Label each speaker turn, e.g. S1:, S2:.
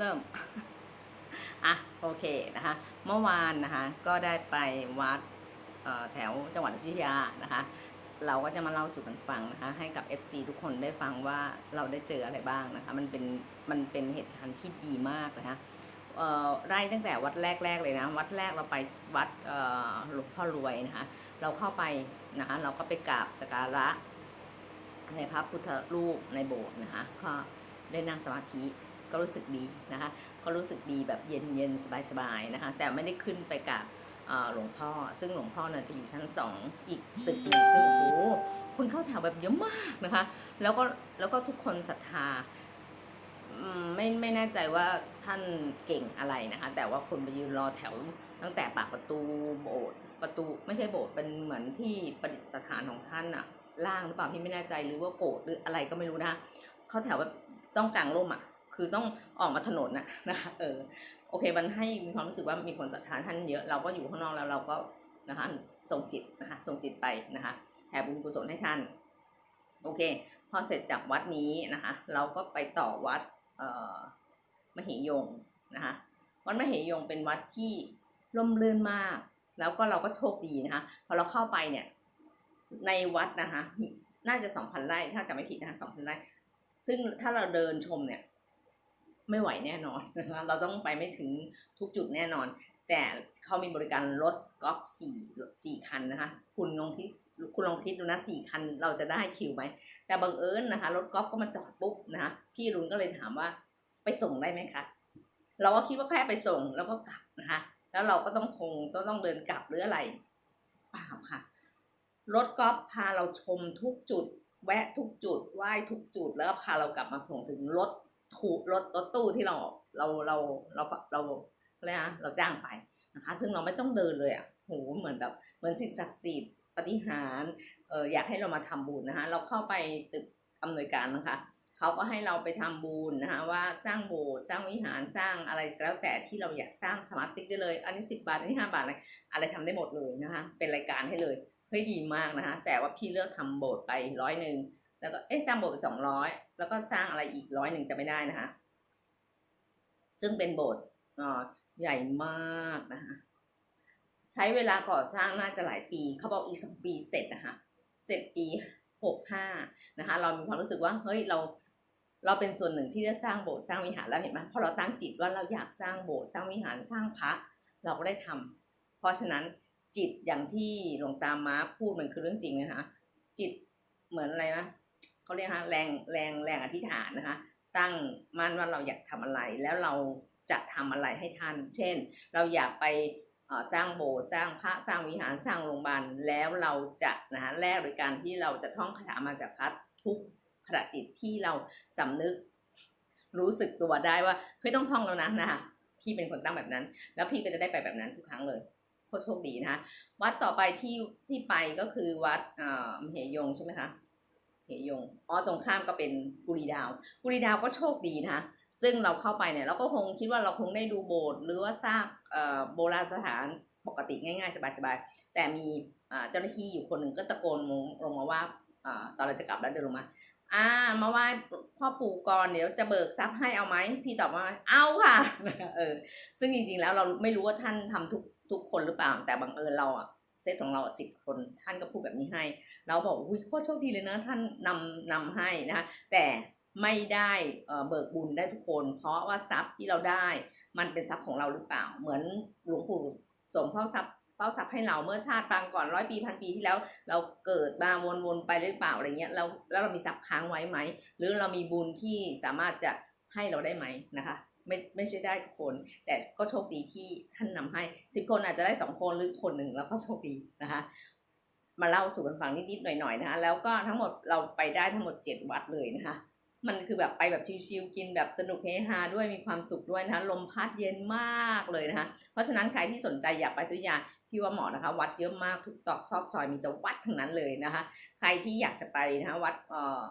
S1: เริ่ม อะ โอเคนะคะ เมื่อวานนะคะ ก็ได้ไปวัดแถวจังหวัดอยุธยานะคะ เราก็จะมาเล่าสู่กันฟังนะคะ ให้กับ FC ทุกคนได้ฟังว่าเราได้เจออะไรบ้างนะคะ มันเป็น มันเป็นเหตุการณ์ที่ดีมากนะคะไล่ตั้งแต่วัดแรก ๆ เลยนะ วัดแรกเราไปวัดหลวงพ่อรวยนะคะ เราเข้าไปนะคะ เราก็ไปกราบสการะในพระพุทธรูปในโบสถ์นะคะ ก็ได้นั่งสมาธิ ก็รู้สึกดีนะคะ ก็รู้สึกดีแบบเย็นเย็นสบายสบายๆนะคะ แต่ไม่ได้ขึ้นไปกับหลวงพ่อ ซึ่งหลวงพ่อเนี่ยจะอยู่ชั้นสองอีกตึกหนึ่งซึ่งโอ้โหคนเข้าแถวแบบเยอะมากนะคะ แล้วก็แล้วก็ทุกคนศรัทธาไม่ไม่แน่ใจว่าท่านเก่งอะไรนะคะ แต่ว่าคนไปยืนรอแถวตั้งแต่ปากประตูโบสถ์ประตูไม่ใช่โบสถ์เป็นเหมือนที่ประดิษฐานของท่านอะล่างหรือเปล่าพี่ไม่แน่ใจหรือว่าโกรธหรืออะไรก็ไม่รู้นะเข้าแถวแบบต้องกลางร่มอะ คือต้องออกมาถนนน่ะนะคะเออโอเค มันให้มีความรู้สึกว่ามีคนศรัทธาท่านเยอะเราก็อยู่ข้างนอกแล้วเราก็นะคะส่งจิตนะคะส่งจิตไปนะคะแผ่บุญกุศลให้ท่านโอเค พอเสร็จจากวัดนี้นะคะ เราก็ไปต่อวัดเอ่อมเหยงนะคะวัดมเหยงเป็นวัดที่ร่มรื่นมาก แล้วก็เราก็โชคดีนะคะพอเราเข้าไปเนี่ยในวัดนะคะน่าจะสองพันไร่ถ้าจำไม่ผิดนะคะสองพันไร่ซึ่งถ้าเราเดินชมเนี่ย ไม่ไหวแน่นอนนะคะเราต้องไปไม่ถึงทุกจุดแน่นอน แต่เขามีบริการรถกอล์ฟสี่สี่คันนะคะ คุณลองคิดคุณลองคิดดูนะสี่คันเราจะได้คิวไหม แต่บังเอิญนะคะรถกอล์ฟก็มาจอดปุ๊บนะคะพี่รุนก็เลยถามว่าไปส่งได้ไหมคะเราก็คิดว่าแค่ไปส่งแล้วก็กลับนะคะ แล้วเราก็ต้องคงต้องต้องเดินกลับหรืออะไรเปล่าค่ะ รถกอล์ฟพาเราชมทุกจุด แวะทุกจุดไหว้ทุกจุดแล้วก็พาเรากลับมาส่งถึงรถ ถูรถรถตู้ที่เราเราเราเราเราอะไรนะเราจ้างไปนะคะ ซึ่งเราไม่ต้องเดินเลยอะโหเหมือนแบบเหมือนสิ่งศักดิ์สิทธิ์ปฏิหารเอออยากให้เรามาทำบุญนะคะ เราเข้าไปตึกอำนวยการนะคะเขาก็ให้เราไปทำบุญนะคะว่าสร้างโบสถ์สร้างวิหารสร้างอะไรแล้วแต่ที่เราอยากสร้างสมาร์ทติ๊กได้เลย อันนี้สิบาทอันนี้ห้าบาทอะไรอะไรทำได้หมดเลยนะคะ เป็นรายการให้เลยเฮ้ยดีมากนะคะ แต่ว่าพี่เลือกทำโบสถ์ไปร้อยหนึ่ง แล้วก็เอ๊ะสร้างโบสถ์สองร้อยแล้วก็สร้างอะไรอีกร้อยหนึ่งจะไม่ได้นะคะ ซึ่งเป็นโบสถ์อ่าใหญ่มากนะคะใช้เวลาก่อสร้างน่าจะหลายปี เขาบอกอีกสองปีเสร็จนะคะเสร็จปีหกห้านะคะ เรามีความรู้สึกว่าเฮ้ยเราเราเป็นส่วนหนึ่งที่ได้สร้างโบสถ์สร้างวิหารแล้วเห็นไหมพอเราตั้งจิตว่าเราอยากสร้างโบสถ์สร้างวิหารสร้างพระเราก็ได้ทำเพราะฉะนั้นจิตอย่างที่หลวงตาม้าพูดมันคือเรื่องจริงนะคะจิตเหมือนอะไรนะ เขาเรียกฮะแรงแรงแรงอธิษฐานนะคะ ตั้งมั่นว่าเราอยากทำอะไรแล้วเราจะทำอะไรให้ท่าน เช่น เราอยากไปสร้างโบสถ์สร้างพระสร้างวิหารสร้างโรงพยาบาลแล้วเราจะนะคะแลกโดยการที่เราจะท่องคาถามาจากพัดทุกขณะจิตที่เราสำนึกรู้สึกตัวได้ว่าเฮ้ยต้องท่องแล้วนะนะคะพี่เป็นคนตั้งแบบนั้น แล้วพี่ก็จะได้ไปแบบนั้นทุกครั้งเลยโคตรโชคดีนะคะวัดต่อไปที่ที่ไปก็คือวัดเอ่อมเหยงใช่ไหมคะ ยงอ๋อตรงข้ามก็เป็นกุรีดาว กุรีดาวก็โชคดีนะซึ่งเราเข้าไปเนี่ยเราก็คงคิดว่าเราคงได้ดูโบสถ์หรือว่าสร้างโบราณสถานปกติง่ายๆ สบายๆ แต่มีเจ้าหน้าที่อยู่คนหนึ่งก็ตะโกนลงมาว่าอ่าตอนเราจะกลับแล้วเดินลงมา อ่า มาไหว้พ่อปู่ก่อนเดี๋ยวจะเบิกทรัพย์ให้เอาไหมพี่ตอบว่าเอาค่ะเออซึ่งจริงๆแล้วเราไม่รู้ว่าท่านทำทุกทุกคนหรือเปล่า แต่บังเอิญเราอะเซตของเราสิบคนท่านก็พูดแบบนี้ให้ เราบอกอุ้ยโคตรโชคดีเลยนะ ท่านนำนำให้นะคะแต่ไม่ได้เอ่อเบิกบุญได้ทุกคน เพราะว่าทรัพย์ที่เราได้ มันเป็นทรัพย์ของเราหรือเปล่า เหมือนหลวงปู่สมเฝ้าทรัพย์ เฝ้าทรัพย์ให้เราเมื่อชาติปางก่อนร้อยปีพันปีที่แล้ว เราเกิดมาวนๆไปหรือเปล่าอะไรเงี้ยแล้วแล้วเรามีทรัพย์ค้างไว้ไหม หรือเรามีบุญที่สามารถจะให้เราได้ไหมนะคะไม่ไม่ใช่ได้คน แต่ก็โชคดีที่ท่านนำให้สิบคนอาจจะได้สองคนหรือคนหนึ่งแล้วก็โชคดีนะคะ มาเล่าสู่กันฟังนิดๆหน่อยๆนะคะ แล้วก็ทั้งหมดเราไปได้ทั้งหมดเจ็ดวัดเลยนะคะ มันคือแบบไปแบบชิลๆกินแบบสนุกเฮฮาด้วยมีความสุขด้วยนะคะลมพัดเย็นมากเลยนะคะ เพราะฉะนั้นใครที่สนใจอยากไปตุยาพี่ว่าเหมาะนะคะ วัดเยอะมากทุกตอกซอกซอยมีแต่วัดทั้งนั้นเลยนะคะ ใครที่อยากจะไปนะคะวัดเอ่อ